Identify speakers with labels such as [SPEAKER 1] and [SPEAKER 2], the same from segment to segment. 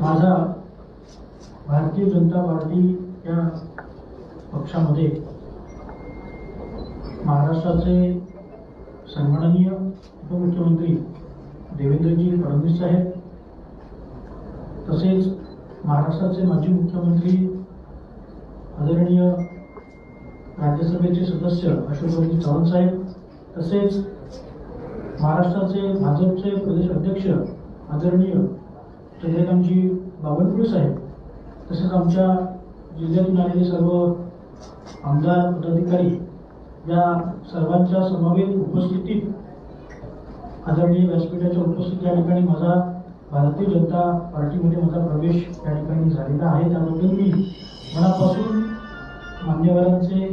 [SPEAKER 1] माझा भारतीय जनता पार्टी या पक्षामध्ये महाराष्ट्राचे सन्माननीय उपमुख्यमंत्री देवेंद्रजी फडणवीस साहेब तसेच महाराष्ट्राचे माजी मुख्यमंत्री आदरणीय राज्यसभेचे सदस्य अशोकजी चव्हाण साहेब तसेच महाराष्ट्राचे भाजपचे प्रदेश अध्यक्ष आदरणीय चंद्रकांतजी बावनकुळे साहेब तसेच आमच्या जिल्ह्यातून आलेले सर्व आमदार पदाधिकारी या सर्वांच्या समवेत उपस्थितीत आदरणीय व्यासपीठाच्या उपस्थित या ठिकाणी माझा भारतीय जनता पार्टीमध्ये माझा प्रवेश या ठिकाणी झालेला आहे. त्याबद्दल मी मनापासून मान्यवरांचे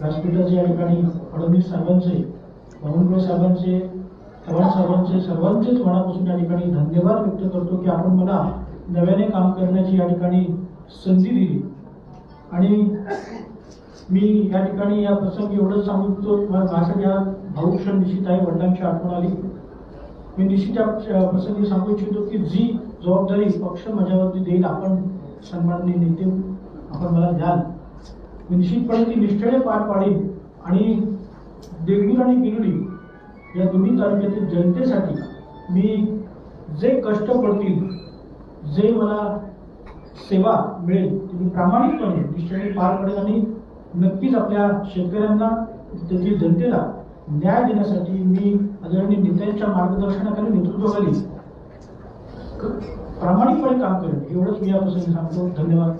[SPEAKER 1] व्यासपीठाचे या ठिकाणी फडणवीस साहेबांचे बावनकुळे साहेबांचे चव्हाण साहेबांचे सर्वांचेच मनापासून या ठिकाणी धन्यवाद व्यक्त करतो की आपण मला नव्याने काम करण्याची या ठिकाणी संधी दिली. आणि मी या ठिकाणी या प्रसंगी एवढंच सांगू इच्छितो माझ्यासाठी हा भाऊ क्षण निश्चित आहे वडिलांची आठवण आली. मी निश्चित या प्रसंगी सांगू इच्छितो की जी जबाबदारी पक्ष माझ्यावरती देईल आपण सन्माननीय नेते आपण मला द्याल. मी निश्चितपणे ती निष्ठेने पार पाडेन आणि देगलूर आणि गिरडी या दोन्ही तालुक्यातील जनतेसाठी मी जे कष्ट पडतील जे मला सेवा मिळेल ती मी प्रामाणिकपणे निश्चितपणे पार पडेल आणि नक्कीच आपल्या शेतकऱ्यांना त्यातील जनतेला न्याय देण्यासाठी मी आदरणीय नेत्यांच्या मार्गदर्शनाखाली नेतृत्वाखाली प्रामाणिकपणे काम करेन एवढंच मी या प्रसंगी सांगतो. धन्यवाद.